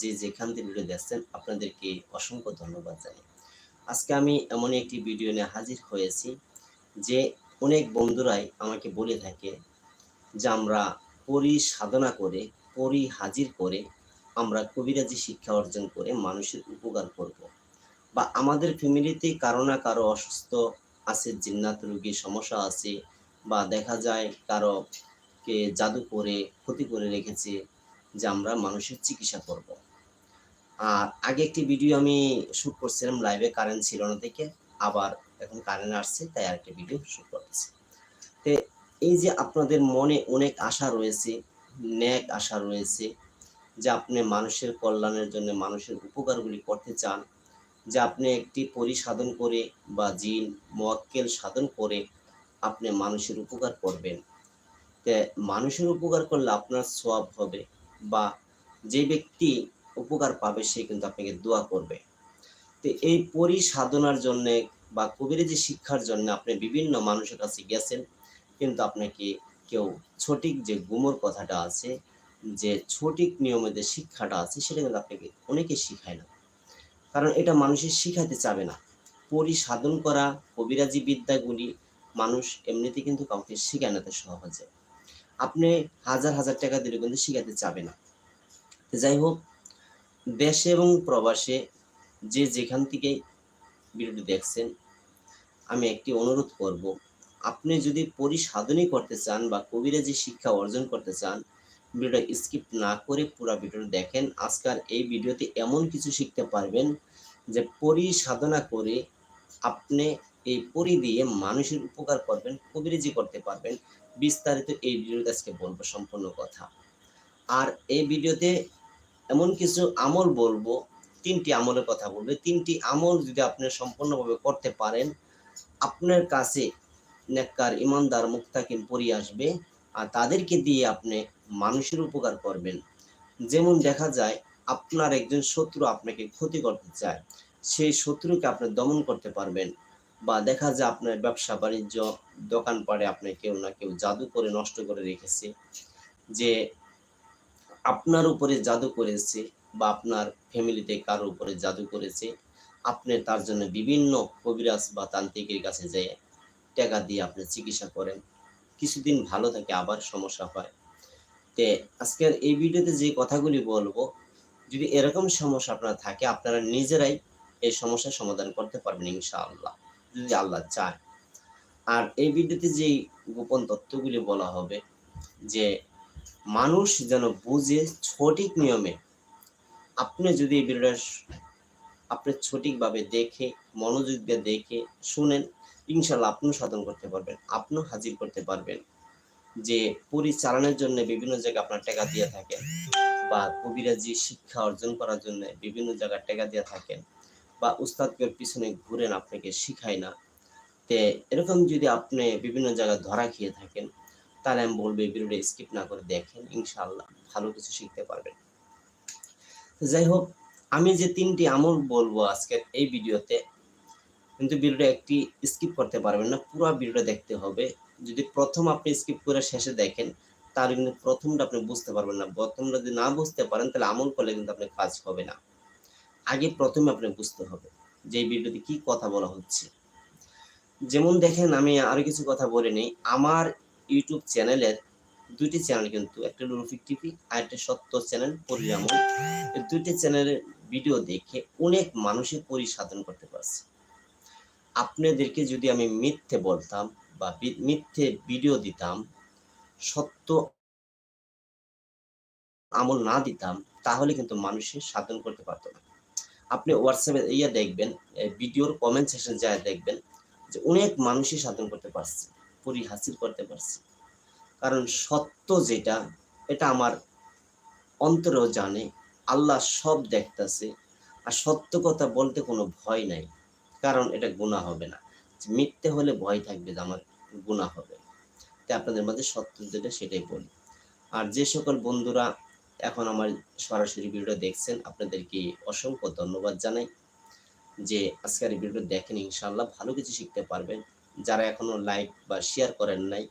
যে যেখান থেকে ভিডিও দেখছেন, আপনাদেরকে অসংখ্য ধন্যবাদ জানাই। আজকে আমি এমন একটি ভিডিও নিয়ে হাজির হয়েছি যে অনেক বন্ধুরাই আমাকে বলে থাকে যে আমরা পরি সাধনা করে পরি হাজির করে আমরা কবিরাজি শিক্ষা অর্জন করে মানুষের উপকার করব। বা আমাদের ফ্যামিলিতে কারও না কারও অসুস্থ আছে, জিন্নাত রোগী সমস্যা আছে, বা দেখা যায় কারও কে জাদু করে, ক্ষতি করে রেখেছে যে আমরা মানুষের চিকিৎসা করব। আর আগে একটি ভিডিও আমি শুট করছিলাম লাইভে কারেন্ট ছিল না থেকে আবার এখন কারেন্ট আসছে, তাই আরেকটি ভিডিও শুট করতেছি। তো এই যে আপনাদের মনে অনেক আশা রয়েছে ন্যাক আশা রয়েছে, যে আপনি মানুষের কল্যাণের জন্য মানুষের উপকারগুলি করতে চান, যে আপনি একটি পরিসাধন করে বা জিন মোয়াক্কেল সাধন করে আপনি মানুষের উপকার করবেন। মানুষের উপকার করলে আপনার সওয়াব হবে। বা যে ব্যক্তি উপকার পাবে সে কিন্তু আপনাকে দোয়া করবে। তো এই পরিসাধনার জন্য বা কবিরাজি শিক্ষার জন্য আপনি বিভিন্ন মানুষের কাছে গেছেন, কিন্তু আপনাকে কেউ সঠিক যে গুমর কথাটা আছে, যে সঠিক নিয়মে যে শিক্ষাটা আছে, সেটা কিন্তু আপনাকে অনেকে শিখায় না। কারণ এটা মানুষের শিখাতে চাবে না। পরিসাধন করা, কবিরাজি বিদ্যাগুলি মানুষ এমনিতে কিন্তু কাউকে শিখায় না তো সহজে। আপনি হাজার হাজার টাকা দিলে কিন্তু শিখাতে চাবে না। যাই হোক, দেশে এবং প্রবাসে যে যেখান থেকে ভিডিওটি দেখছেন, আমি একটি অনুরোধ করব, আপনি যদি পরিসাধনই করতে চান বা কবিরাজি শিক্ষা অর্জন করতে চান, ভিডিওটা স্কিপ না করে পুরো ভিডিওটা দেখেন। আজকাল এই ভিডিওতে এমন কিছু শিখতে পারবেন যে পরিসাধনা করে আপনি এই পরি দিয়ে মানুষের উপকার করবেন, কবিরাজি করতে পারবেন। বিস্তারিত এই ভিডিওতে আজকে বলব সম্পূর্ণ কথা। আর এই ভিডিওতে এমন কিছু আমল বলব, তিনটি আমলের কথা বলবে। তিনটি আমল যদি আপনি সম্পূর্ণভাবে করতে পারেন, আপনার কাছে নেককার, ইমানদার মুক্তাকিম পরি আসবে আর তাদেরকে দিয়ে আপনি মানুষের উপকার করবেন। যেমন দেখা যায়, আপনার একজন শত্রু আপনাকে ক্ষতি করতে চায়। সেই শত্রুকে আপনি দমন করতে পারবেন। বা দেখা যায় আপনার ব্যবসা বাণিজ্য দোকান পাড়ে আপনি কেউ না কেউ জাদু করে নষ্ট করে রেখেছে, যে আপনার উপরে জাদু করেছে বা আপনার ফ্যামিলিতে কারও উপরে জাদু করেছে, আপনি তার জন্য বিভিন্ন কবিরাজ বা তান্ত্রিকের কাছে যেয়ে টাকা দিয়ে আপনি চিকিৎসা করেন। কিছুদিন ভালো থাকে, আবার সমস্যা হয়। তে আজকের এই ভিডিওতে যে কথাগুলি বলব, যদি এরকম সমস্যা আপনার থাকে, আপনারা নিজেরাই এই সমস্যার সমাধান করতে পারবেন ইনশাআল্লাহ। যদি আল্লাহ চায়। আর এই ভিডিওতে যেই গোপন তথ্যগুলি বলা হবে, যে মানুষ যেন বুঝে সঠিক নিয়মে আপনি যদি এই ভিডিওটা আপনি সঠিকভাবে দেখে, মনোযোগ দিয়ে দেখে শুনেন, ইনশাল্লাহ আপনিও সাধন করতে পারবেন, আপনিও হাজির করতে পারবেন। যে পরিচালনের জন্য বিভিন্ন জায়গায় আপনার টাকা দিয়ে থাকেন বা কবিরাজি শিক্ষা অর্জন করার জন্য বিভিন্ন জায়গায় টাকা দিয়ে থাকেন। বা উস্তাদকে পিছনে ঘুরেন, আপনাকে শিখায় না। তে এরকম যদি আপনি বিভিন্ন জায়গায় ধরা খেয়ে থাকেন, তাহলে আমি বলব এই ভিডিওটা স্কিপ না করে দেখেন, ইনশাআল্লাহ ভালো কিছু শিখতে পারবেন। যাই হোক, আমি যে তিনটি আমল বলব আজকের এই ভিডিওতে, কিন্তু ভিডিওটা একটি স্কিপ করতে পারবেন না, পুরো ভিডিওটা দেখতে হবে। যদি প্রথম আপনি স্কিপ করে শেষে দেখেন, তাহলে কিন্তু প্রথমটা আপনি বুঝতে পারবেন না। প্রথমটা যদি না বুঝতে পারেন, তাহলে আমল করলে কিন্তু আপনার কাজ হবে না। আগে প্রথমে আপনাকে বুঝতে হবে যে ভিডিওতে কি কথা বলা হচ্ছে। যেমন দেখেন, আমি আরও কিছু কথা বলে নেই। আমার ইউটিউব চ্যানেলের দুইটি চ্যানেল কিন্তু, একটা রফিক টিভি আর একটা সত্য চ্যানেল পরিরামন। এই দুইটি চ্যানেলের ভিডিও দেখে অনেক মানুষের পরিসাধন করতে পারছে। আপনাদেরকে যদি আমি মিথ্যে বলতাম বা মিথ্যে ভিডিও দিতাম, সত্য আমল না দিতাম, তাহলে কিন্তু মানুষের সাধন করতে পারতো না। আপনি হোয়াটসঅ্যাপে ইয়ে দেখবেন ভিডিওর কমেন্ট সেকশন যায় দেখবেন যে অনেক মানুষই সাধন করতে পারছে, পরি হাসিল করতে পারছে। কারণ সত্য যেটা, এটা আমার অন্তরেও জানে, আল্লাহ সব দেখতেছে, আর সত্য কথা বলতে কোনো ভয় নাই। কারণ এটা গুণা হবে না। মিথ্যে হলে ভয় থাকবে যে আমার গুণা হবে। তাই আপনাদের মধ্যে সত্য যেটা, সেটাই বলি। আর যে সকল বন্ধুরা এখন আমার সরাসরি ভিডিও দেখছেন, আপনাদেরকে অসংখ্য ধন্যবাদ জানাই যে আজকের ভিডিও দেখেন ইনশাল্লাহ ভালো কিছু শিখতে পারবেন। যারা এখনও লাইক বা শেয়ার করেন নাই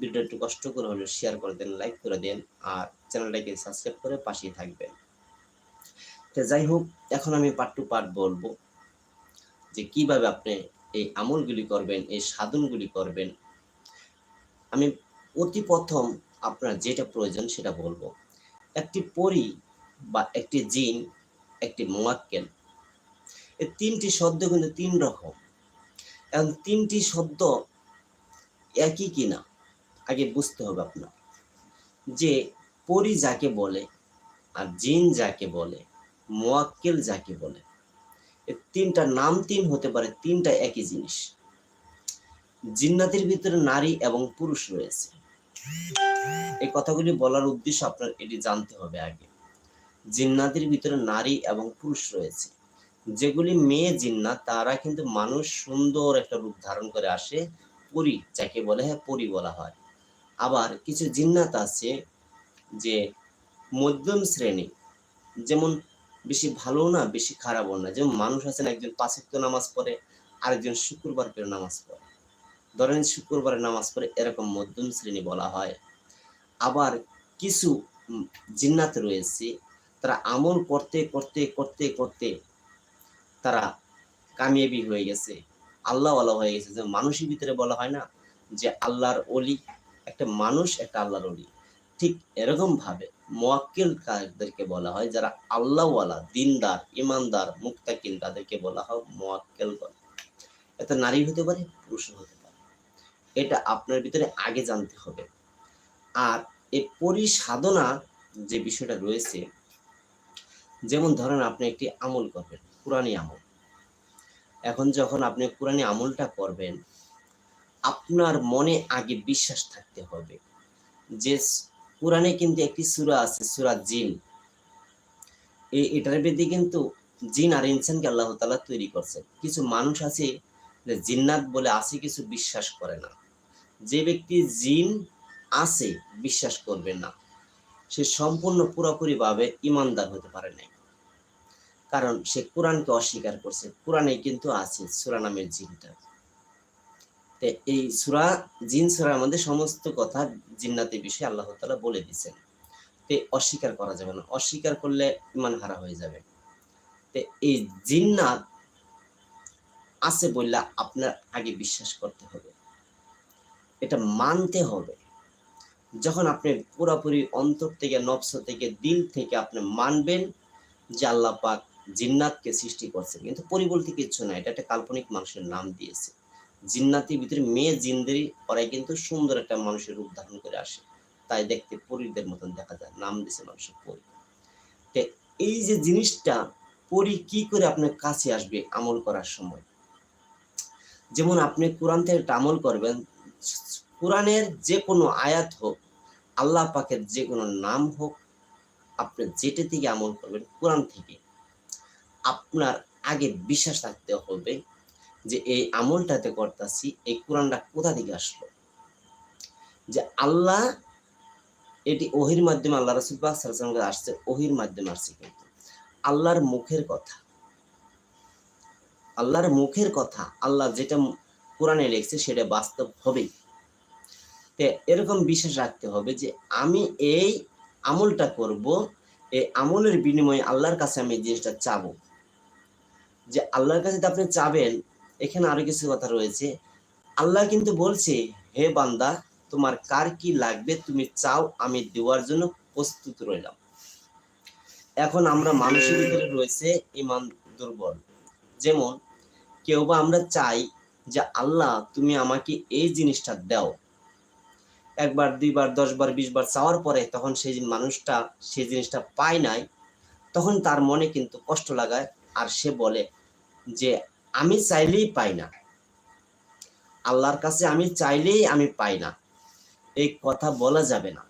ভিডিও একটু কষ্ট করে হলেও শেয়ার করে দেন লাইক করে দেন আর চ্যানেলটাকে সাবস্ক্রাইব করে পাশেই থাকবেন। তো যাই হোক, এখন আমি পার্ট টু পার্ট বলব যে কীভাবে আপনি এই আমলগুলি করবেন, এই সাধনগুলি করবেন। আমি অতি প্রথম আপনার যেটা প্রয়োজন সেটা বলব। একটি পরি বা একটি জিন, একটি মোয়াক্কেল। এই তিনটি শব্দ কিন্তু তিন রকম। এবং তিনটি শব্দ একই কিনা, আগে বুঝতে হবে আপনার। যে পরি যাকে বলে আর জিন যাকে বলে, মোয়াক্কেল যাকে বলে তিনটা নাম তিন হতে পারে, তিনটা একই জিনিস। জিন্নাতের ভিতরে নারী এবং পুরুষ রয়েছে। এই কথাগুলি বলার উদ্দেশ্য আপনার এটি জানতে হবে আগে। জিন্নাতের ভিতরে নারী এবং পুরুষ রয়েছে। যেগুলি মেয়ে জিন্নাত, তারা কিন্তু মানুষ সুন্দর একটা রূপ ধারণ করে আসে, পরি, যাকে বলে হ্যাঁ পরি বলা হয়। আবার কিছু জিন্নাত আছে যে মধ্যম শ্রেণি, যেমন বেশি ভালো না, বেশি খারাপও না। যেমন মানুষ আছেন, একজন পাঁচক্ত নামাজ পড়ে, আরেকজন শুক্রবার করে নামাজ পড়ে। ধরেন শুক্রবারে নামাজ পড়ে এরকম মধ্যম শ্রেণি বলা হয়। আবার কিছু জিন্নাত রয়েছে, তারা আমল করতে করতে করতে করতে তারা কামিয়াবি হয়ে গেছে, আল্লাহওয়ালা হয়ে গেছে। যে মানুষের ভিতরে বলা হয় না যে আল্লাহর অলি একটা মানুষ একটা আল্লাহর অলি ঠিক এরকম ভাবে মোয়াক্কেল কাদেরকে বলা হয়, যারা আল্লাহওয়ালা, দিনদার, ইমানদার মুক্তাকিন তাদেরকে বলা হয় মোয়াক্কেল বলে। এটা নারী হতে পারে পুরুষ হতে পারে। এটা আপনার ভিতরে আগে জানতে হবে। আর এই পরিসাধনা যে বিষয়টা রয়েছে, যেমন ধরেন আপনি একটি আমল করবেন, কোরআনী আমল। এখন যখন আপনি কোরআনী আমলটা করবেন, আপনার মনে আগে বিশ্বাস থাকতে হবে যে কোরআনে কিন্তু একটি সূরা আছে, সূরা জিন। এই এটার বেদি কিন্তু জিন আর ইনসানকে আল্লাহ তালা তৈরি করছে। কিছু মানুষ আছে জিন্নাত বলে আছে, কিছু বিশ্বাস করে না। যে ব্যক্তি জিন আছে, বিশ্বাস করবে না। সে সম্পূর্ণ পুরোপুরি ভাবে ইমানদার হতে পারে নাই। কারণ সে কোরআনকে অস্বীকার করছে। কোরআনে কিন্তু আছে সূরা নামের জিনটা। এই সূরা, জিন সূরার মধ্যে সমস্ত কথা জিন্নাতের বিষয়ে আল্লাহ তালা বলে দিয়েছেন। তে অস্বীকার করা যাবে না। অস্বীকার করলে ইমান হারা হয়ে যাবে। তো এই জিন্নাত আছে বললে আপনার আগে বিশ্বাস করতে হবে। এটা মানতে হবে। যখন আপনি পুরোপুরি অন্তর থেকে নফস থেকে, দিল থেকে আপনি মানবেন যে আল্লাহ পাক জিন্নাতকে সৃষ্টি করছেন। কিন্তু পরি কিছু না এটা একটা কাল্পনিক মানুষের নাম দিয়েছে। জিন্নাতির ভিতরে মেয়ে জিন্দেরি, ওরাই কিন্তু সুন্দর একটা মানুষের রূপ ধারণ করে আসে। তাই দেখতে পরীদের মতন দেখা যায়, নাম দিয়েছে মানুষের পরি। এই যে জিনিসটা, পরি কি করে আপনার কাছে আসবে আমল করার সময়? যেমন আপনি কোরআন থেকে আমল করবেন কোরআনের যে কোনো আয়াত হোক, আল্লাহ পাকের যে কোনো নাম হোক, আপনি যেটা থেকে আমল করবেন কোরআন থেকে, আপনার আগে বিশ্বাস রাখতে হবে যে এই আমলটাতে করতেছি, এই কোরআনটা কোথা থেকে আসলো? যে আল্লাহ এটি ওহির মাধ্যমে, আল্লাহ রসুল পাক সাল্লাল্লাহু আলাইহি ওয়াসাল্লামের কাছে আসছে, ওহির মাধ্যমে আসছে কিন্তু। আল্লাহর মুখের কথা, আল্লাহর মুখের কথা, আল্লাহ যেটা কোরআনে লিখছে সেটা বাস্তব হবেই। এরকম বিশ্বাস রাখতে হবে যে আমি এই আমলটা করব, এই আমলের বিনিময়ে আল্লাহর কাছে আমি এই জিনিসটা চাবো। যে আল্লাহর কাছে আপনি চাবেন, এখানে আরও কিছু কথা রয়েছে। আল্লাহ কিন্তু বলছে, হে বান্দা, তোমার কার কি লাগবে? তুমি চাও, আমি দেওয়ার জন্য প্রস্তুত রইলাম। এখন আমরা মানুষের ভিতরে রয়েছে ইমান দুর্বল। যেমন, কেউ বা আমরা চাই যে, আল্লাহ, তুমি আমাকে এই জিনিসটা দাও। একবার, দুইবার, দশবার, বিশবার চাওয়ার পরে তখন সেই মানুষটা সেই জিনিসটা পায় নাই, তখন তার মনে কিন্তু কষ্ট লাগায় আর সে বলে যে, আমি চাইলেই পাই না। আল্লাহর কাছে আমি চাইলেই আমি পাই না। এই কথা বলা যাবে না।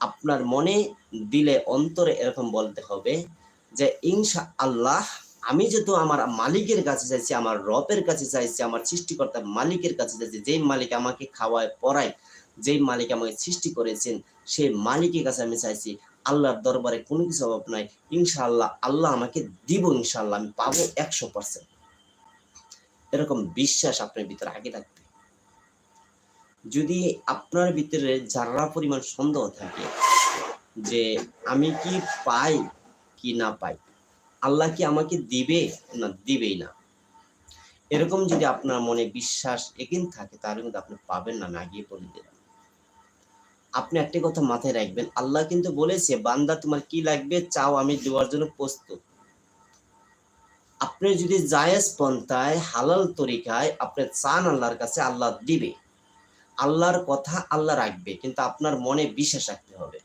আপনার মনে দিলে অন্তরে এরকম বলতে হবে যে ইনশা আল্লাহ আমি যেহেতু আমার মালিকের কাছে চাইছি, আমার রবের কাছে চাইছি, আমার সৃষ্টিকর্তা মালিকের কাছে চাইছি, যেই মালিক আমাকে খাওয়ায়, পড়ায়, যেই মালিক আমাকে সৃষ্টি করেছেন, সেই মালিকের কাছে আমি চাইছি, আল্লাহর দরবারে কোনো কিছু অভাব নাই, ইনশাআল্লাহ আল্লাহ আমাকে দিব, ইনশাআল্লাহ, আমি পাবো একশো পার্সেন্ট এরকম বিশ্বাস আপনার ভিতরে আগে থাকবে। যদি আপনার ভিতরে যারা পরিমাণ সন্দেহ থাকে যে আমি কি পাই কি না পাই আল্লাহ কি আমাকে দিবে? না, দিবেই না। এরকম যদি আপনার মনে বিশ্বাস একিন থাকে, তাহলে কিন্তু আপনি পাবেন না আমি আগেই বলে দিলাম আপনি একটি কথা মাথায় রাখবেন, আল্লাহ কিন্তু বলেছে, বান্দা তোমার কি লাগবে চাও আমি দেওয়ার জন্য প্রস্তুত। আপনি যদি জায়েজ পন্থায়, হালাল তরিকায় আপনি চান আল্লাহর কাছে, আল্লাহ দিবে। আল্লাহর কথা আল্লাহ রাখবে, কিন্তু আপনার মনে বিশ্বাস রাখতে হবে।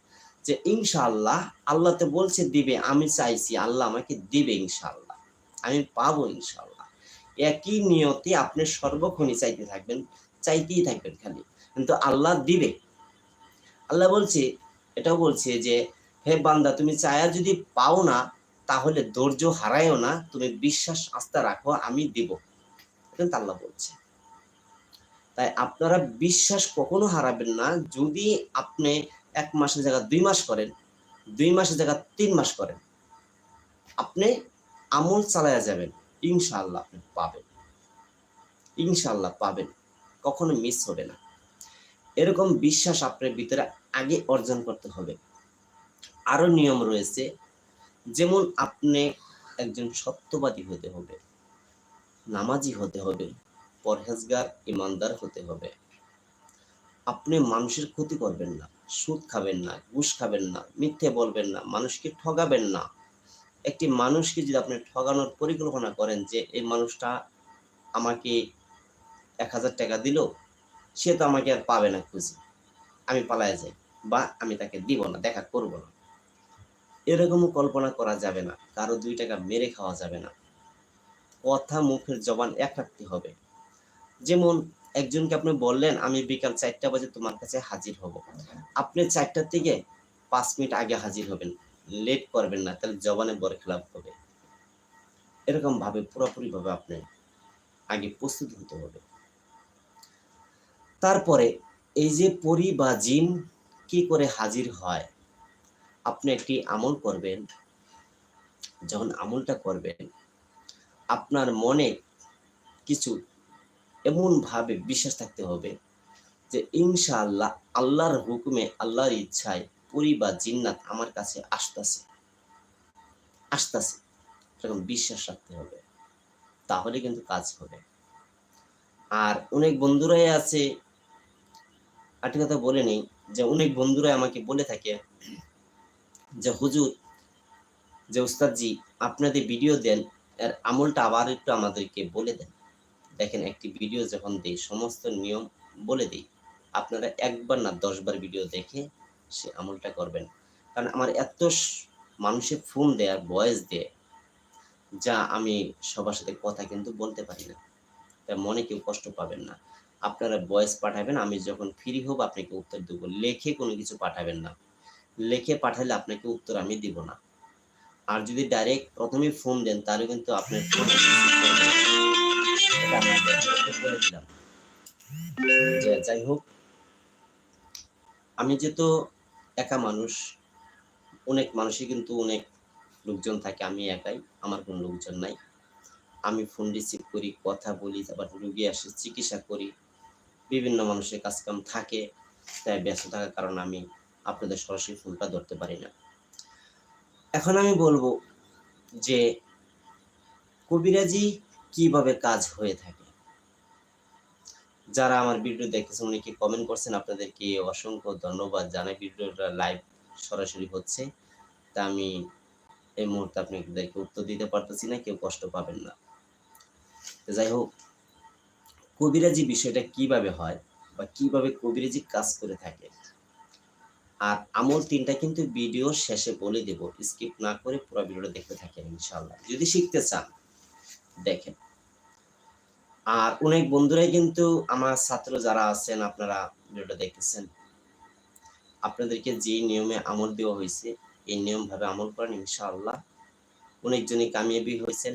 যে ইনশাআল্লাহ আল্লাহ তো বলছে দিবে, আমি চাইছি আল্লাহ আমাকে দিবে ইনশাআল্লাহ। আমি পাবো ইনশাআল্লাহ। একই নিয়তে আপনি সর্বক্ষণই চাইতে থাকবেন, চাইতেই থাকবেন খালি। কিন্তু আল্লাহ দিবে। আল্লাহ বলছে, এটাও বলছে যে, হে বান্দা, তুমি চায়া যদি পাও না, তাহলে ধৈর্য হারায়ও না, তুমি বিশ্বাস, আস্থা রাখো, আমি দিব। কিন্তু আল্লাহ বলছে। তাই আপনারা বিশ্বাস কখনো হারাবেন না। যদি আপনি এক মাসের জায়গা দুই মাস করেন, দুই মাসের জায়গা তিন মাস করেন। আপনি আমল চালায়া যাবেন, ইনশাআল্লাহ আপনি পাবেন। ইনশাআল্লাহ পাবেন, কখনো মিস হবে না। এরকম বিশ্বাস আপনার ভিতরে আগে অর্জন করতে হবে। আরও নিয়ম রয়েছে, যেমন আপনি একজন সত্যবাদী হতে হবে, নামাজি হতে হবে, পরহেজগার, ইমানদার হতে হবে। আপনি মানুষের ক্ষতি করবেন না, সুদ খাবেন না, ঘুষ খাবেন না, মিথ্যে বলবেন না, মানুষকে ঠগাবেন না। একটি মানুষকে যদি আপনি ঠগানোর পরিকল্পনা করেন যে, এই মানুষটা আমাকে এক হাজার টাকা দিল, সে তো আমাকে আর পাবে না খুঁজি। আমি পালায় যাই বা আমি তাকে দিব না, দেখা করব না। এরকম কল্পনা করা যাবে না। কারও দুই টাকা মেরে খাওয়া যাবে না। কথা মুখের জবান এক হবে। যেমন একজনকে আপনি বললেন, আমি বিকাল চারটা বাজে তোমার কাছে হাজির হব। আপনি চারটার থেকে পাঁচ মিনিট আগে হাজির হবেন। লেট করবেন না, তাহলে জবানে বড় খেলাপ হবে। এরকম ভাবে, পুরোপুরি ভাবে আপনি আগে প্রস্তুত হতে হবে। তারপরে এই যে পরি বা জিন কি করে হাজির হয়, আপনি একটি আমল করবেন। যখন আমলটা করবেন, আপনার মনে কিছু এমন ভাবে বিশ্বাস থাকতে হবে যে ইনশাআল্লাহ আল্লাহর হুকুমে আল্লাহর ইচ্ছায় পরি বা জিন্নাত আমার কাছে আসতেছে। আসতেছে। এরকম বিশ্বাস রাখতে হবে। তাহলে কিন্তু কাজ হবে। আর অনেক বন্ধুরাই আছে আরেকটি কথা বলে নেই, যে অনেক বন্ধুরাই আমাকে বলে থাকে যে, হুজুর, যে উস্তাদজি, আপনাদের ভিডিও দেন, এর আমলটা আবার একটু আমাদেরকে বলে দেন। দেখেন, একটি ভিডিও যখন দেই, সমস্ত নিয়ম বলে দিই, আপনারা একবার না দশবার ভিডিও দেখে সে আমলটা করবেন। কারণ আমার এত মানুষের ফোন দেয় ভয়েস দেয়, যা আমি সবার সাথে কথা কিন্তু বলতে পারি না। তাই মনে কেউ কষ্ট পাবেন না। আপনারা ভয়েস পাঠাবেন, আমি যখন ফ্রি হব, আপনাকে উত্তর দেব। লেখে কোনো কিছু পাঠাবেন না। লেখে পাঠালে আপনাকে উত্তর আমি দিব না। আর যদি ডাইরেক্ট প্রথমে ফোন দেন, তাহলে কিন্তু আপনার এটা আমি বলে দিলাম যে যাই হোক। আমি যেহেতু একা মানুষ, অনেক মানুষই কিন্তু অনেক লোকজন থাকে, আমি একাই, আমার কোনো লোকজন নাই। আমি ফোন রিসিভ করি, কথা বলি, তারপর রুগী আসে, চিকিৎসা করি। বিভিন্ন মানুষের কাজকাম থাকে, তাই ব্যস্ত থাকার কারণে আমি আপনাদের সরাসরি ফোনটা ধরতে পারি না। এখন আমি বলব যে কবিরাজি কীভাবে কাজ হয়ে থাকে? যারা আমার ভিডিও দেখতেছেন অনেকে কমেন্ট করছেন? আপনাদেরকে অসংখ্য ধন্যবাদ। জানাই ভিডিওটা লাইভ সরাসরি হচ্ছে। তা আমি এই মুহূর্তে আপনাদেরকে উত্তর দিতে পারতেছি না, কেউ কষ্ট পাবেন না। যাই হোক, কবিরাজি বিষয়টা কীভাবে হয় বা কীভাবে কবিরাজি কাজ করে থাকে? আর আমল তিনটা কিন্তু ভিডিও শেষে বলে দেব। স্কিপ না করে পুরো ভিডিওটা দেখতে থাকেন ইনশাআল্লাহ। যদি শিখতে চান, দেখেন। আর অনেক বন্ধুরাই কিন্তু আমার ছাত্র যারা আছেন, আপনারা ভিডিওটা দেখতেছেন, আপনাদেরকে যে নিয়মে আমল দেওয়া হয়েছে, এই নিয়ম ভাবে আমল করেন ইনশাআল্লাহ। অনেকজনই কামিয়াবি হয়েছেন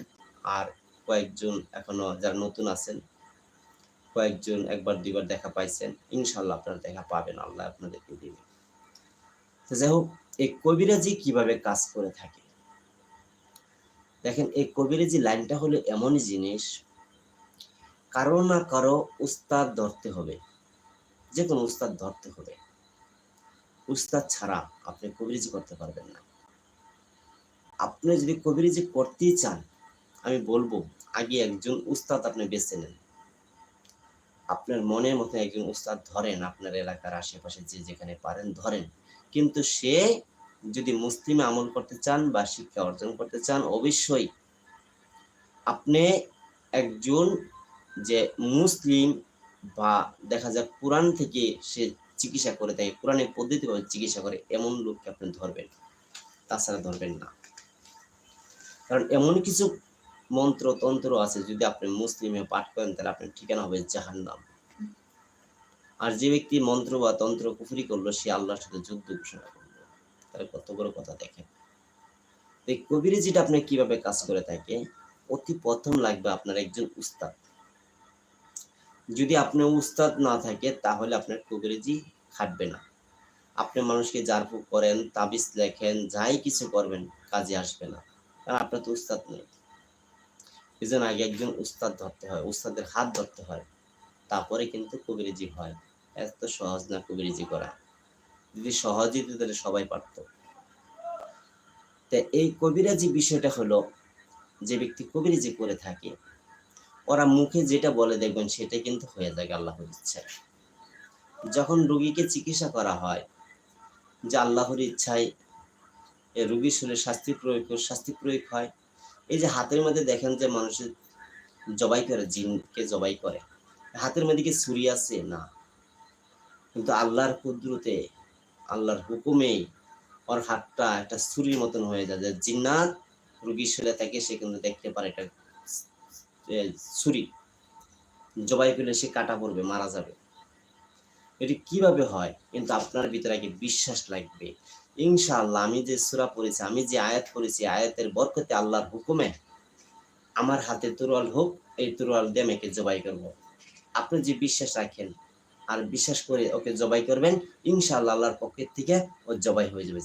আর কয়েকজন এখনও যারা নতুন আছেন, কয়েকজন একবার দুইবার দেখা পাইছেন, ইনশাআল্লাহ আপনারা দেখা পাবেন, আল্লাহ আপনাদেরকে দিবে। তো যাই হোক, এই কবিরাজি কীভাবে কাজ করে থাকে? দেখেন, এই কবিরাজি লাইনটা হলো এমনই জিনিস কারও না কারও উস্তাদ ধরতে হবে। যে কোনো উস্তাদ ধরতে হবে। উস্তাদ ছাড়া আপনি কবিরাজি করতে পারবেন না। আপনি যদি কবিরাজি করতেই চান, আমি বলব, আগে একজন উস্তাদ আপনি বেছে নেন। আপনার মনের মতো একজন উস্তাদ ধরেন, আপনার এলাকার আশেপাশে যে যেখানে পারেন ধরেন। কিন্তু সে যদি মুসলিমে আমল করতে চান বা শিক্ষা অর্জন করতে চান, অবশ্যই আপনি একজন যে মুসলিম বা দেখা যাক কোরআন থেকে সে চিকিৎসা করে থাকে কোরআনের পদ্ধতিভাবে চিকিৎসা করে, এমন লোককে আপনি ধরবেন। তাছাড়া ধরবেন না। কারণ এমন কিছু মন্ত্র তন্ত্র আছে, যদি আপনি মুসলিমে পাঠ করেন, তাহলে আপনার ঠিকানা হবে জাহান্নাম। আর যে ব্যক্তি মন্ত্র বা তন্ত্র কুফরি করল, সে আল্লাহর সাথে যুদ্ধ ঘোষণা করল। তাহলে কত বড় কথা দেখেন। কবিরাজিটা আপনি কীভাবে কাজ করে থাকে? অতি প্রথম লাগবে আপনার একজন উস্তাদ। যদি আপনার উস্তাদ না থাকে, তাহলে আপনার কবিরাজি খাটবে না। আপনি মানুষকে জারফুক করেন, তাবিজ লেখেন, যাই কিছু করবেন, কাজে আসবে না। কারণ আপনার তো উস্তাদ নেই। এই জন্য আগে একজন উস্তাদ ধরতে হয়, উস্তাদের হাত ধরতে হয়। তারপরে কিন্তু কবিরাজি হয়। এত সহজ না কবিরাজি করা। যদি সহজই তাহলে সবাই পারত। তা এই কবিরাজি বিষয়টা হলো, যে ব্যক্তি কবিরাজি করে থাকে ওরা মুখে যেটা বলে দেখবেন সেটা কিন্তু হয়ে যায় আল্লাহর ইচ্ছায় যখন রুগীকে চিকিৎসা করা হয়, যে আল্লাহর ইচ্ছায় রোগীর শরীরে শাস্তি প্রয়োগ শাস্তি প্রয়োগ হয়, এই যে হাতের মধ্যে দেখেন যে মানুষের জবাই করে, জিনকে জবাই করে, হাতের মধ্যে কি ছুরি আছে? না। কিন্তু আল্লাহর কুদরতে, আল্লাহর হুকুমে ওর হাতটা একটা ছুরির মতন হয়ে যায়, যে জিন্নাত রুগীর শরীরে থাকে সে কিন্তু দেখতে পারে, এটা ছুরি। জবাই করলে সে কাটা পড়বে, মারা যাবে। এটি কীভাবে হয়? কিন্তু আপনার ভিতরে আগে বিশ্বাস লাগবে। ইনশাআল্লাহ আমি যে সূরা পড়েছি, আমি যে আয়াত পড়েছি আয়াতের বরকতে আল্লাহর হুকুমে আমার হাতে তরোয়াল হোক, এই তরোয়াল দিয়ে আমি জবাই করব। আপনি যে বিশ্বাস রাখেন, আর বিশ্বাস করে ওকে জবাই করবেন, ইনশাআল্লাহ আল্লাহর পক্ষের থেকে ও জবাই হয়ে যাবে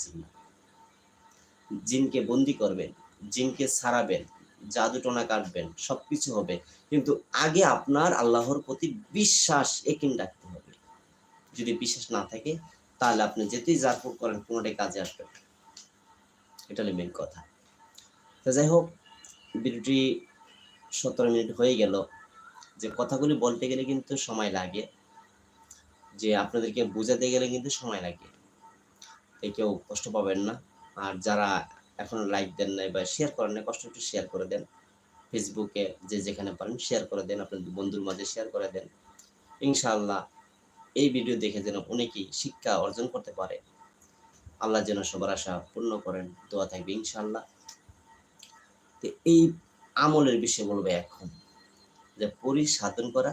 জিনকে বন্দি করবেন, জিনকে ছাড়াবেন জাদু টোনা কাটবেন, সবকিছু হবে। কিন্তু আগে আপনার আল্লাহর প্রতি বিশ্বাস একিন রাখতে হবে। যদি বিশ্বাস না থাকে, তাহলে আপনি যেতেই জারপুর করেন, কোনোটাই কাজে আসবে না। এটা হলো মেন কথা। তো যাই হোক, ভিডিওটি সতেরো মিনিট হয়ে গেল। যে কথাগুলি বলতে গেলে কিন্তু সময় লাগে। যে আপনাদেরকে বোঝাতে গেলে কিন্তু সময় লাগে। কেউ কষ্ট পাবেন না। আর যারা এখন লাইক দেন নাই বা শেয়ার করেন না কষ্ট একটু শেয়ার করে দেন। ফেসবুকে যে যেখানে পারেন শেয়ার করে দেন, আপনাদের বন্ধুর মাঝে শেয়ার করে দেন। ইনশাআল্লাহ এই ভিডিও দেখে যেন অনেকেই শিক্ষা অর্জন করতে পারে। আল্লাহ যেন সবার আশা পূর্ণ করেন, দোয়া থাকবে ইনশাআল্লাহ। তো এই আমলের বিষয়ে বলব এখন যে পরিসাধন করা,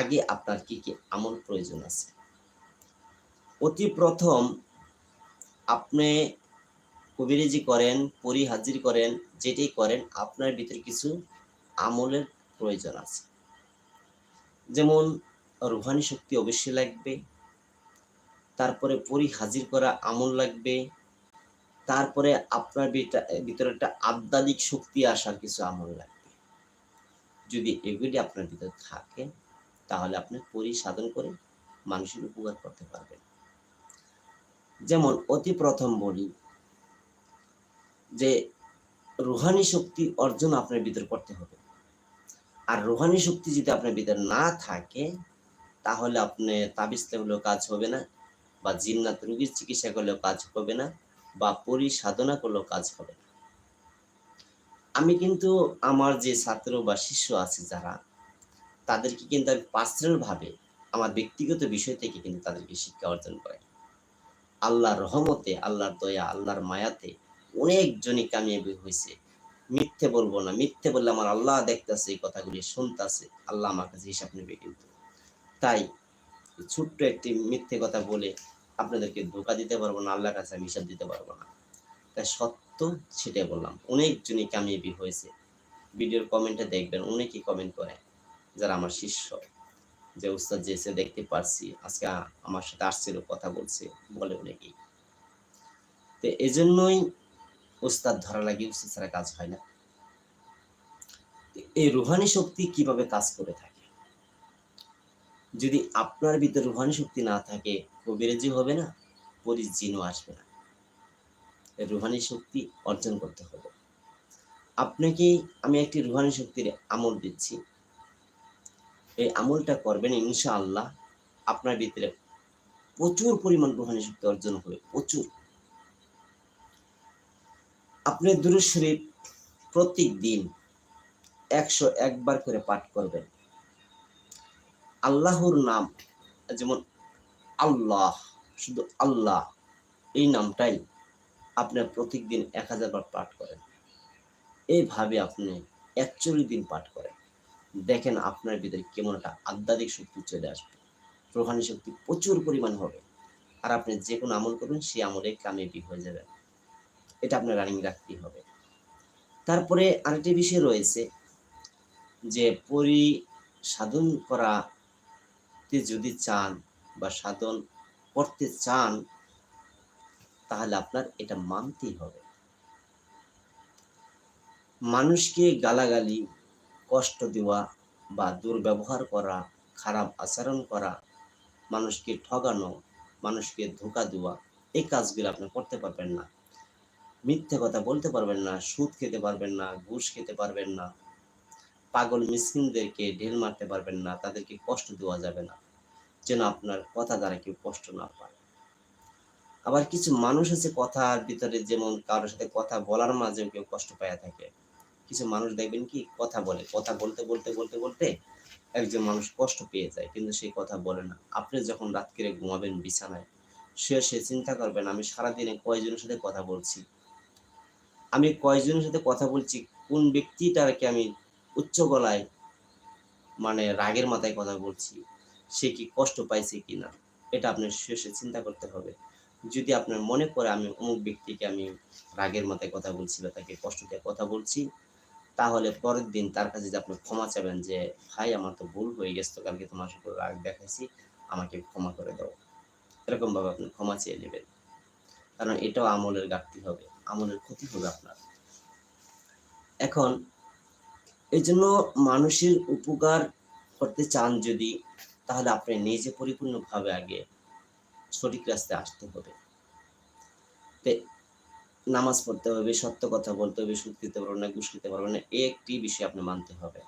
আগে আপনার কি কি আমল প্রয়োজন আছে? অতি প্রথম আপনি কবিরেজি করেন, পরি হাজির করেন, যেটাই করেন, আপনার ভিতরে কিছু আমলের প্রয়োজন আছে। যেমন, রুহানি শক্তি অবশ্যই লাগবে, তারপরে পরি হাজির করা আমল লাগবে, তারপরে আপনার ভিতরে একটা আধ্যাত্মিক শক্তি আসার কিছু আমল লাগবে। যদি এগুলি আপনার ভিতরে থাকে, তাহলে আপনি পরি সাধন করে মানুষের উপকার করতে পারবেন। যেমন, অতি প্রথম বলি যে রুহানি শক্তি অর্জন আপনার ভিতরে করতে হবে। আর রুহানি শক্তি যদি আপনার ভিতরে না থাকে, তাহলে আপনি তাবিজ লাগলেও কাজ হবে না, বা জিন্নাত রুগীর চিকিৎসা করলেও কাজ হবে না, বা পরিসাধনা করলেও কাজ হবে না। আমি কিন্তু আমার যে ছাত্র বা শিষ্য আছে যারা, তাদেরকে কিন্তু আমি পার্সোনাল ভাবে আমার ব্যক্তিগত বিষয় থেকে কিন্তু তাদেরকে শিক্ষা অর্জন করে আল্লাহর রহমতে, আল্লাহর দয়া, আল্লাহর মায়াতে অনেকজনই কামিয়াবি হয়েছে। মিথ্যে বলব না, মিথ্যে বললে আমার আল্লাহ দেখতেছে, এই কথাগুলি শুনতেছে, আল্লাহ আমার কাছে হিসাব নেবে কিন্তু। তাই ছোট্ট একটি মিথ্যে কথা বলে আপনাদেরকে ধোকা দিতে পারব না, আল্লাহর কাছে আমি হিসাব দিতে পারব না। তাই সত্য সেটাই বললাম, অনেকজনই কামিয়াবি হয়েছে। ভিডিওর কমেন্টে দেখবেন, অনেকেই কমেন্ট করে যারা আমার শিষ্য, যে উস্তাদ যে এসে দেখতে পারছি, আজকে আমার সাথে আসছিল, কথা বলছে, বলে অনেকেই। তো এজন্যই উস্তাদ ধরা লাগে উস্তাদ ছাড়া কাজ হয় না। এই রুহানি শক্তি কীভাবে কাজ করে থাকে? যদি আপনার ভিতরে রুহানি শক্তি না থাকে, কবিরাজি হবে না পরিজিনও আসবে না। রুহানি শক্তি অর্জন করতে হবে। আপনাকে আমি একটি রুহানি শক্তির আমল দিচ্ছি। এই আমলটা করবেন ইনশাআল্লাহ, আপনার ভিতরে প্রচুর পরিমাণ রুহানি শক্তি অর্জন হবে, প্রচুর। আপনি দুরুদ শরীফ প্রত্যেক দিন একশো একবার করে পাঠ করবেন। আল্লাহর নাম, যেমন আল্লাহ, শুধু আল্লাহ, এই নামটাই আপনার প্রত্যেক দিন এক হাজার বার পাঠ করেন। এইভাবে আপনি একচল্লিশ দিন পাঠ করেন। দেখেন আপনার ভিতরে কেমন একটা আধ্যাত্মিক শক্তি চলে আসবে। রোহানি শক্তি প্রচুর পরিমাণ হবে। আর আপনি যে কোনো আমল করবেন, সেই আমলে কামিয়াবি হয়ে যাবেন। এটা আপনার রানিং রাখতেই হবে। তারপরে আরেকটি বিষয় রয়েছে যে পরি সাধন করাতে যদি চান বা সাধন করতে চান, তাহলে আপনার এটা মানতেই হবে। মানুষকে গালাগালি, কষ্ট দেওয়া বা দুর্ব্যবহার করা, খারাপ আচরণ করা, মানুষকে ঠগানো, মানুষকে ধোকা দেওয়া, এই কাজগুলো আপনি করতে পারবেন না। মিথ্যে কথা বলতে পারবেন না, সুদ খেতে পারবেন না, ঘুষ খেতে পারবেন না, পাগল মিসকিনদেরকে ঢেল মারতে পারবেন না, তাদেরকে কষ্ট দেওয়া যাবে না, যেন আপনার কথা দ্বারা কেউ কষ্ট না পায়। আবার কিছু মানুষ আছে কথার ভিতরে যেমন কারোর সাথে কথা বলার মাঝেও কেউ কষ্ট পাইয়া থাকে। কিছু মানুষ দেখবেন কি কথা বলে, কথা বলতে বলতে বলতে বলতে একজন মানুষ কষ্ট পেয়ে যায়, কিন্তু সেই কথা বলে না। আপনি যখন রাত ঘুমাবেন বিছানায়, সে সে চিন্তা করবেন আমি সারাদিনে কয়জনের সাথে কথা বলছি? আমি কয়জনের সাথে কথা বলছি, কোন ব্যক্তিটাকে আমি উচ্চ গলায় মানে রাগের মাথায় কথা বলছি, সে কি কষ্ট পাইছে কি না এটা আপনার শেষে চিন্তা করতে হবে। যদি আপনার মনে করে আমি অমুক ব্যক্তিকে আমি রাগের মাথায় কথা বলছি বা তাকে কষ্ট দিয়ে কথা বলছি, তাহলে পরের দিন তার কাছে যে আপনি ক্ষমা চাবেন যে, ভাই, আমার তো ভুল হয়ে গেছে, তো কালকে তোমার সাথে রাগ দেখাইছি, আমাকে ক্ষমা করে দাও। এরকমভাবে আপনি ক্ষমা চেয়ে নেবেন। কারণ এটাও আমলের ঘাটতি হবে, আমলের ক্ষতি হবে আপনার। এখন এই জন্য মানুষের উপকার করতে চান যদি, তাহলে আপনি নিজে পরিপূর্ণভাবে আগে সঠিক রাস্তায় আসতে হবে। নামাজ পড়তে হবে, সত্য কথা বলতে হবে, সুদ খেতে পারবেন না, ঘুষ খেতে পারবেন না এই একটি বিষয় আপনি মানতে হবে।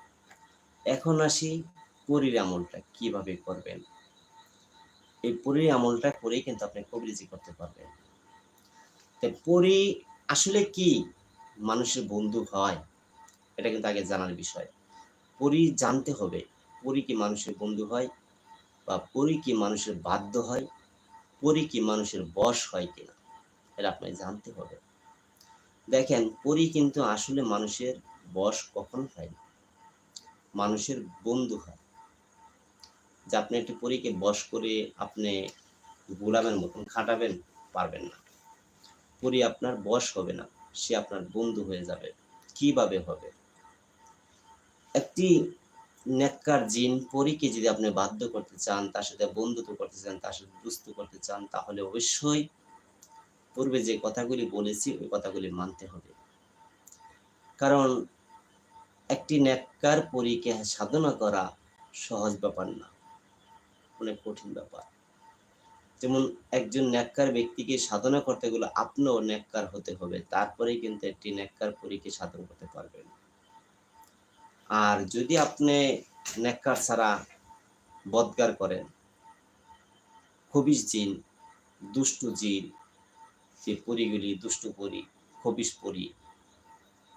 এখন আসি পরীর আমলটা কীভাবে করবেন? এই পরীর আমলটা করেই কিন্তু আপনি কবিরাজি করতে পারবেন। পরি আসলে কি? মানুষের বন্ধু হয়, এটা কিন্তু আগে জানার বিষয়। পরি জানতে হবে, পরি কি মানুষের বন্ধু হয় বা পরি কি মানুষের বাধ্য হয়, পরি কি মানুষের বশ হয় কিনা, এটা আপনাকে জানতে হবে। দেখেন, পরি কিন্তু আসলে মানুষের বশ কখনো হয় মানুষের বন্ধু হয়। যে আপনি একটি পরীকে বশ করে আপনি গোলামের মতন খাটাবেন, পারবেন না। পরি আপনার বশ হবে না, সে আপনার বন্ধু হয়ে যাবে। কীভাবে হবে? একটি নেককার জিন পরীকে যদি আপনি বাধ্য করতে চান, তার সাথে বন্ধুত্ব করতে চান, তার সাথে দুস্থ করতে চান, তাহলে অবশ্যই পূর্বে যে কথাগুলি বলেছি, ওই কথাগুলি মানতে হবে। কারণ একটি নেককার পরীকে সাধনা করা সহজ ব্যাপার না, অনেক কঠিন ব্যাপার। যেমন একজন নেককার ব্যক্তিকে সাধনা করতে গেলে আপনিও নেককার হতে হবে, তারপরেই কিন্তু একটি নেককার পরীকে সাধন করতে পারবেন। আর যদি আপনি নেককার ছাড়া বদগার করেন খবিস জিন, দুষ্টু জিন, যে পরিগুলি, দুষ্টু পরি খবিস পরি,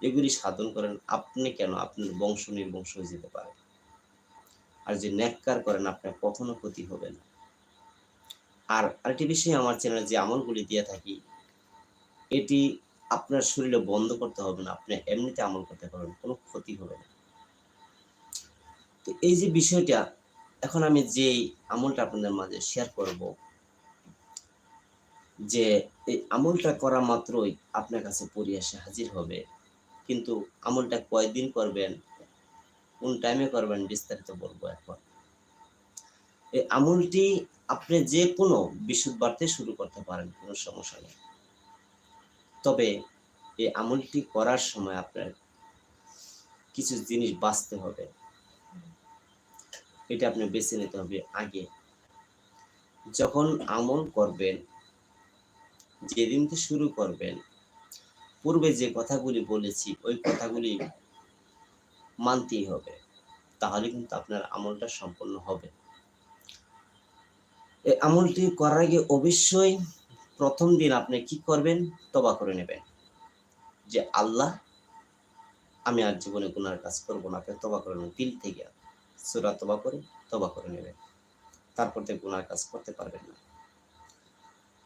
এগুলি সাধন করেন, আপনি কেন? আপনার বংশ নির্বংশ হয়ে যেতে পারে। আর যে ন্যাক্কার করেন, আপনার কখনো ক্ষতি হবে না। আর আরেকটি বিষয় আমার চ্যানেলে যে আমলগুলি দিয়ে থাকি, এটি আপনার শরীরে বন্ধ করতে হবে না, আপনি এমনিতে আমল করতে পারবেন, কোনো ক্ষতি হবে না। তো এই যে বিষয়টা, এখন আমি যেই আমলটা আপনাদের মাঝে শেয়ার করব, যে এই আমলটা করা মাত্রই আপনার কাছে পড়ি এসে হাজির হবে, কিন্তু আমলটা কয়দিন করবেন, কোন টাইমে করবেন বিস্তারিত বলব এখন। এই আমলটি আপনি যে কোনো বিশুদ্ধ বাড়তে শুরু করতে পারেন, কোনো সমস্যা নেই। তবে এই আমলটি করার সময় আপনার কিছু জিনিস বাঁচতে হবে। এটা আপনি বেছে নিতে হবে আগে। যখন আমল করবেন, যেদিন থেকে শুরু করবেন, পূর্বে যে কথাগুলি বলেছি, ওই কথাগুলি মানতেই হবে। তাহলে কিন্তু আপনার আমলটা সম্পন্ন হবে। এই আমলটি করার আগে অবশ্যই প্রথম দিন আপনি কি করবেন? তবা করে নেবেন। যে আল্লাহ, আমি আর জীবনে গুনার কাজ করব না, আপনি তবা করে নেবেন। দিল থেকে সুরা তবা করে তবা করে নেবেন। তারপর থেকে গুনার কাজ করতে পারবেন না।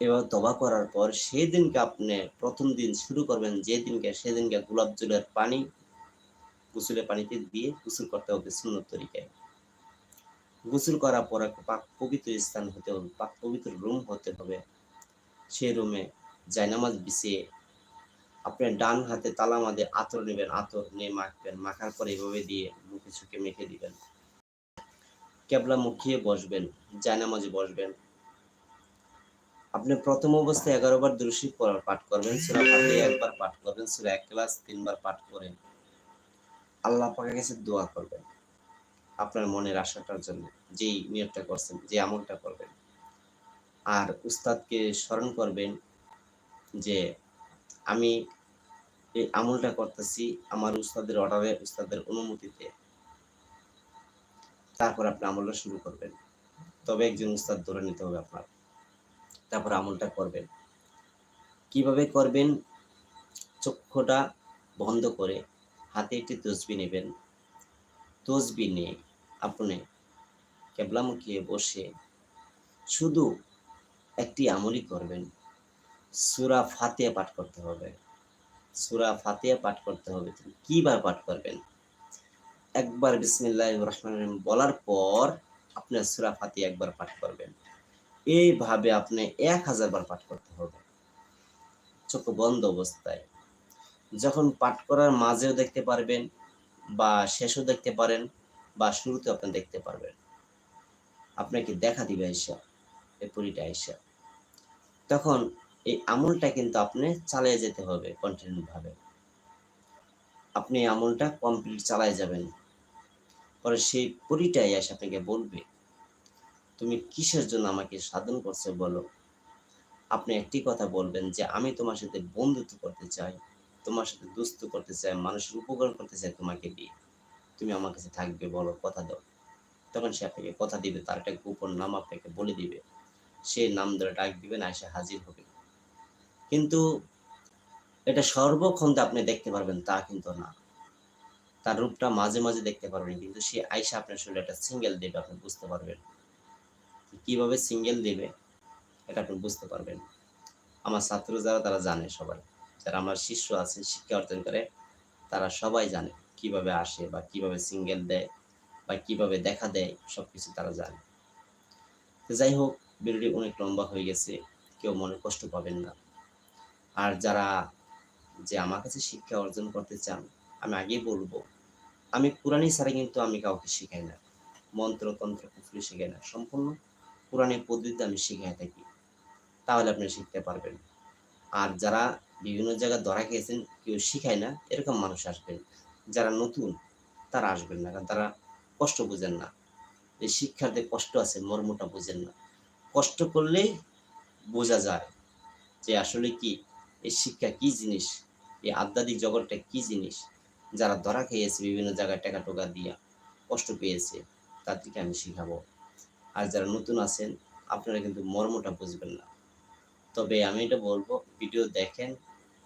এবার তবা করার পর সেই দিনকে আপনি প্রথম দিন শুরু করবেন, যে দিনকে, সেদিনকে গোলাপ জলের পানি, গোসলের পানিতে দিয়ে গোসল করতে হবে সুন্দর তরিকায়। গোসল করার পর একটা পাক পবিত্র স্থান হতে হবে, পাক পবিত্র রুম হতে হবে। সেই রুমে জায়নামাজ বিছিয়ে আপনার ডান হাতে তালা মাদে আতর নেবেন, আতর নিয়ে মাখবেন, মাখার পরে এভাবে দিয়ে মুখে চুকে মেখে দিবেন। কেবলা মুখিয়ে বসবেন জায়নামাজে বসবেন। আপনি প্রথম অবস্থায় এগারো বার দুরুশি পাঠ করবেন, সুরা ফাতে একবার পাঠ করবেন, সুরা এক ক্লাস তিনবার পাঠ করেন। আল্লাহ পাকের কাছে দোয়া করবেন। আপনার মনের আশাটার জন্য, যেই নিয়তটা করছেন, যে আমলটা করবেন। আর উস্তাদকে স্মরণ করবেন যে, আমি এই আমলটা করতেছি আমার উস্তাদের অর্ডারে, উস্তাদের অনুমতিতে। তারপর আপনি আমলটা শুরু করবেন। তবে একজন উস্তাদ ধরে নিতে হবে আপনার। তারপর আমলটা করবেন। কীভাবে করবেন? চক্ষুটা বন্ধ করে হাতে একটি তসবি নেবেন। তসবি নিয়ে আপনি কেবলামুখী বসে শুধু একটি আমলই করবেন। সুরা ফাতিয়া পাঠ করতে হবে। সুরা ফাতিয়া পাঠ করতে হবে। কীভাবে পাঠ করবেন? একবার বিসমিল্লাহ রহমান বলার পর আপনার সুরা ফাতিয়া একবার পাঠ করবেন। এইভাবে আপনি এক হাজার বার পাঠ করতে হবে। চোখ বন্ধ অবস্থায়। যখন পাঠ করার মাঝেও দেখতে পারবেন বা শেষও দেখতে পারেন বা শুরুতে আপনি দেখতে পারবেন। আপনাকে দেখা দিবে আইসা এই পুরীটা আইসা তখন এই আমলটা কিন্তু আপনি চালিয়ে যেতে হবে কন্টিনিউ ভাবে। আপনি আমলটা কমপ্লিট চালায় যাবেন। পরে সেই পরিটাই এসে আপনাকে বলবে, তুমি কিসের জন্য আমাকে সাধন করছে বলো? আপনি একটি কথা বলবেন যে, আমি তোমার সাথে বন্ধুত্ব করতে চাই, তোমার সাথে দুস্থ করতে চাই, মানুষের উপকার করতে চাই তোমাকে দিয়ে। তুমি আমার কাছে থাকবে বলো কথা দাও। তখন সে আপনাকে কথা দিবে, তার একটা গোপন নাম আপনাকে বলে দিবে। সেই নাম ধরে ডাক দিবেন এসে হাজির হবে কিন্তু এটা সর্বক্ষণ আপনি দেখতে পারবেন তা কিন্তু না। তার রূপটা মাঝে মাঝে দেখতে পারবেন, কিন্তু সে আইসা আপনার শরীরে একটা সিঙ্গেল দেবে, আপনি বুঝতে পারবেন। কীভাবে সিঙ্গেল দেবে, এটা আপনি বুঝতে পারবেন। আমার ছাত্র যারা, তারা জানে সবাই। যারা আমার শিষ্য আছে শিক্ষা অর্জন করে, তারা সবাই জানে। কীভাবে আসে বা কীভাবে সিঙ্গেল দেয় বা কীভাবে দেখা দেয় সব কিছু তারা জানে। তো যাই হোক, ভিডিওটি অনেক লম্বা হয়ে গেছে, কেউ মনে কষ্ট পাবেন না। আর যারা যে আমার কাছে শিক্ষা অর্জন করতে চান, আমি আগেই বলব, আমি কোরআনি ছাড়া কিন্তু আমি কাউকে শিখাই না। মন্ত্র, তন্ত্র কুফরি শিখাই না। সম্পূর্ণ কোরআনি পদ্ধতিতে আমি শিখাই থাকি, তাহলে আপনি শিখতে পারবেন। আর যারা বিভিন্ন জায়গায় ধরা খেয়েছেন, কেউ শিখায় না, এরকম মানুষ আসবেন। যারা নতুন, তারা আসবেন না, কারণ তারা কষ্ট বুঝেন না। এই শিক্ষাতে কষ্ট আছে, মর্মটা বুঝেন না। কষ্ট করলেই বোঝা যায় যে আসলে কি, এই শিক্ষা কি জিনিস, এই আধ্যাত্মিক জগৎটা কি জিনিস, যারা ধরা খেয়েছে বিভিন্ন জায়গায় টাকা টোকা দিয়া কষ্ট পেয়েছে তাদেরকে আমি শিখাবো। আর যারা নতুন আছেন, আপনারা কিন্তু মর্মটা বুঝবেন না। তবে আমি এটা বলব, ভিডিও দেখেন,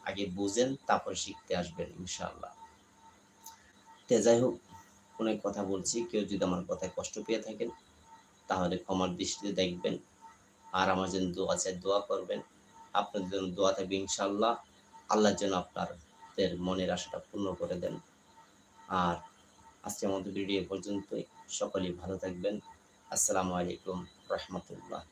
আগে বুঝেন, তারপর শিখতে আসবেন ইনশাল্লাহ তে যাই হোক, অনেক কথা বলছি, কেউ যদি আমার কথায় কষ্ট পেয়ে থাকেন, তাহলে ক্ষমার দৃষ্টিতে দেখবেন আর আমার জন্য দোয়া চাই, দোয়া করবেন। আপনাদের জন্য দোয়া থাকবে ইনশাল্লাহ আল্লাহর জন্য আপনাদের মনের আশাটা পূর্ণ করে দেন। আর আজকে আমাদের ভিডিও পর্যন্তই। সকলেই ভালো থাকবেন। আসসালামু আলাইকুম রহমতুল্লাহ।